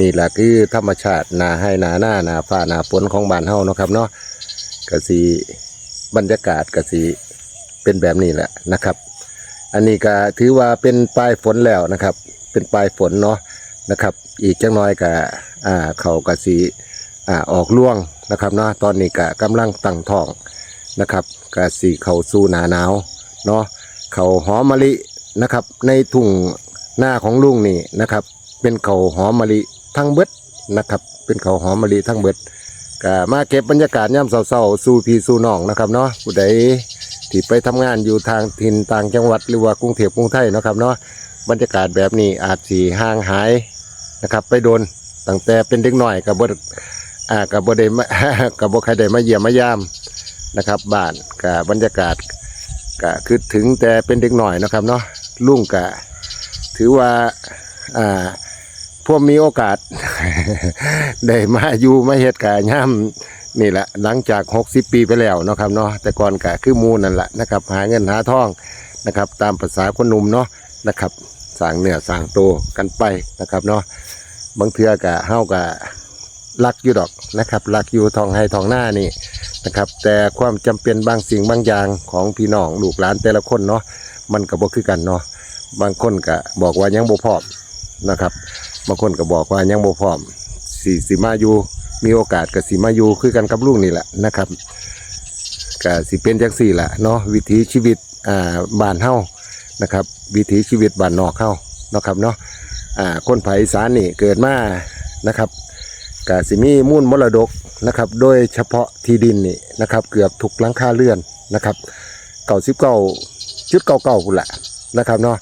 นี่แหละคือธรรมชาตินาให้นาหน้านาฟ้านาฝนของบ้านเฮาเนาะครับเนาะกะสีบรรยากาศกะสีเป็นแบบนี้แหละนะครับ อันนี้ก็ถือว่าเป็นปลายฝนแล้วนะครับ เป็นปลายฝนเนาะนะครับ อีกจังน้อยก็อ่าเขากะสีอ่าออกล่วงนะครับเนาะตอนนี้ก็กำลังตั้งท้องนะครับกะสีเขาสู่หนาหนาวเนาะเขาหอมมะลินะครับ ในทุ่งหน้าของลุงนี่นะครับ เป็นเขาหอมมะลิ ทั้งเบิดนะครับ เป็นเขาหอมมะลิทั้งเบิดก็มาเก็บบรรยากาศย่ำเศร้าๆสู่พี่สู่น้องนะครับเนาะผู้ใดที่ไปทำงานอยู่ทางถิ่นต่างจังหวัดหรือว่ากรุงเทพกรุงไทยนะครับเนาะบรรยากาศแบบนี้อาจสีห่างหายนะครับ ไปโดนตั้งแต่เป็นเด็กหน่อยกับบดอ่ากับบได้มกับบใครได้มาเยี่ยมมายามนะครับบ้านกับบรรยากาศก็คือถึงแต่เป็นเด็กหน่อยนะครับเนาะลุงกะถือว่าอ่า พวกมีโอกาส ได้มาอยู่มาเฮ็ดกะย่ำนี่แหละหลังจาก 60 ปีไปแล้วเนาะครับเนาะแต่ก่อนกะคือมูนั่นแหละนะครับ หาเงินหาทองนะครับ ตามภาษาคนหนุ่มเนาะนะครับสร้างเนื้อสร้างโตวกันไปนะครับเนาะบางเทื่อกะเฮากะรักอยู่ดอกนะครับรักอยู่ทองให้ทองหน้านี่นะครับ แต่ความจำเป็นบางสิ่งบางอย่างของพี่น้องลูกหลานแต่ละคนเนาะมันก็บ่คือกันเนาะบางคนก็บอกว่ายังบ่พร้อมนะครับ บางคนก็บอกว่ายังบ่พร้อมสีสีมาอยู่มีโอกาสกับสีมาอยู่คือกันกับลูกนี่แหละนะครับก็สิเป็นจังสี่แหละเนาะวิถีชีวิตอ่าบ้านเฮานะครับ วิถีชีวิตบ้านนอกเฮานะครับเนาะอ่าคนภาคอีสานนี่เกิดมานะครับก็สิมีมูลมรดกนะครับ โดยเฉพาะที่ดินนี่นะครับ เกือบทุกลังค่าเรือนนะครับเก่าสิบเก้าจุดเก่าเก่าคุละนะครับเนาะ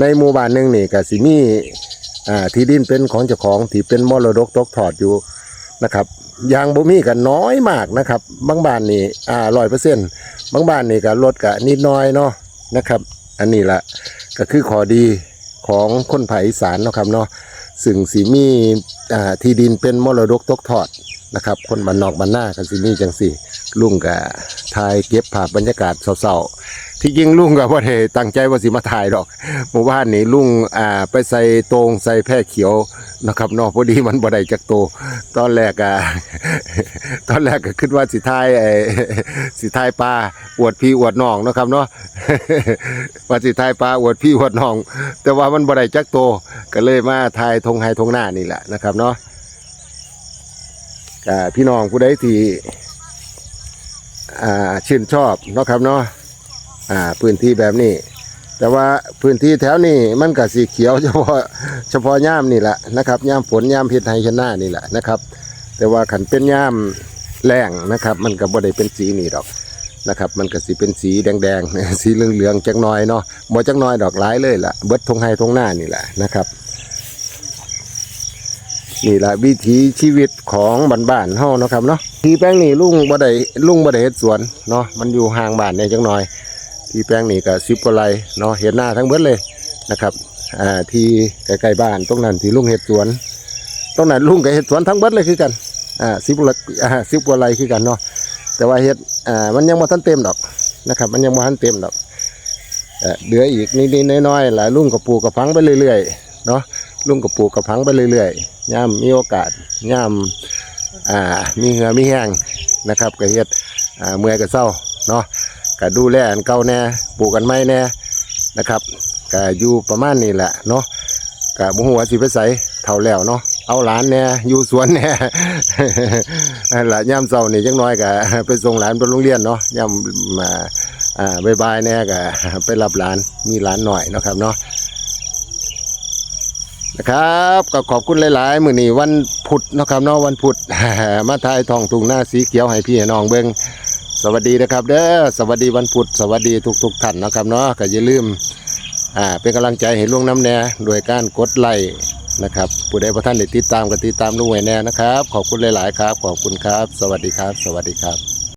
ในหมู่บ้านหนึ่งนี่ก็สิมี อ่าที่ดินเป็นของเจ้าของที่เป็นมรดกตกทอดอยู่นะครับยางบ่มีกันน้อยมากนะครับ บางบ้านนี่อ่าร้อยเปอร์เซ็นต์บางบ้านนี่ก็ลดกะนิดน้อยเนาะนะครับ อันนี้ละก็คือขอดีของคนภาคอีสานเนาะครับเนาะซึ่งสีมีอ่าที่ดินเป็นมรดกตกทอดนะครับ คนบ้านนอกบ้านหน้ากันสีมีจังสี่ลุงก็ถ่ายเก็บภาพบรรยากาศเศร้าๆ ที่จริงลุงก็บ่ได้ตั้งใจว่าสิมาถ่ายดอกเมื่อวานนี้ลุงอ่าไปใส่ตรงใส่แพร่เขียวนะครับเนอกพอดีมันบ่ได้จักโตตอนแรกอะตอนแรกก็คิดว่าสิทายไอ้สิทายปลาอวดพี่อวดน้องนะครับเนาะว่าสิทายปลาอวดพี่อวดน้อง แต่ว่ามันบ่ได้จักโตก็เลยมาทายทงไฮทงหน้านี่แหละนะครับเนาะพี่น้องผู้ใดที่อ่าชื่นชอบนะครับเนาะ อ่าพื้นที่แบบนี้ แต่ว่าพื้นที่แถวนี้มันก็สีเขียวเฉพาะเฉพาะย่ามนี่แหละนะครับย่ามฝนย่ามเพิษไฮชนะนี่แหละนะครับ แต่ว่าขันเป็นย่ามแรงนะครับ มันก็บ่ได้เป็นสีนี่ดอกนะครับ มันก็สิเป็นสีแดงๆสีเหลืองๆจักหน้อยเนาะบ่จักหน้อยดอกหลายเลยล่ะเบิดทงไฮทงหน้านี่แหละนะครับนี่แหละวิถีชีวิตของบ้านๆเฮาเนาะครับเนาะที่แป้งนี่ลุงบ่ได้ลุงบ่ได้เฮ็ดสวนเนาะมันอยู่ห่างบ้านเนี่ยจักหน่อย ที่แปลงนี่ก็สิบกว่าไร่เนาะเห็นหน้าทั้งเบิดเลยนะครับอ่าที่ใกล้ๆบ้านตรงนั้นที่ลุงเห็ดสวนตรงนั้นลุงก็เห็ดสวนทั้งเบิดเลยคือกันอ่าสิบกว่าอ่าสิบกว่าไร่คือกันเนาะแต่ว่าเห็ดอ่ามันยังบ่ทันเต็มดอกนะครับ มันยังบ่ทันเต็มดอกเหลืออีกนิดๆน้อยๆหลายลุงก็ปลูกกระพังไปเรื่อยๆเนาะลุงก็ปลูกกระพังไปเรื่อยๆย่ามมีโอกาสย่ามอ่ามีเหงื่อมีแห้งนะครับก็เฮ็ดอ่าเมื่อยก็เศร้าเนาะ ก็ดูแลอันเก่าแน่ปลูกกันไม่แน่นะครับก็อยู่ประมาณนี้แหละเนาะก็บ่ฮู้ว่าสิไปไสเท่าแล้วเนาะเอาหลานแน่อยู่สวนแน่นั่นล่ะยามเช้านี่จังน้อยก็ไปส่งหลานไปโรงเรียนเนาะยามมาอ่าบ่ายๆแน่ก็ไปรับหลานมีหลานหน่อยนะครับเนาะนะครับก็ขอบคุณหลายๆมื้อนี้วันพุธนะครับเนาะวันพุธมาถ่ายทองทุ่งหน้าสีเขียวให้พี่หน้องเบิ่ง สวัสดีนะครับเด้อสวัสดีวันพุธสวัสดีทุกทุกๆท่านนะครับเนาะก็อย่าลืมอ่าเป็นกำลังใจให้ลุงน้ำแน่โดยการกดไลค์นะครับผู้ใดพระท่านได้ติดตามก็ติดตามลุงไว้แน่นะครับ ขอบคุณหลาย ๆ ครับ ขอบคุณครับ สวัสดีครับ สวัสดีครับ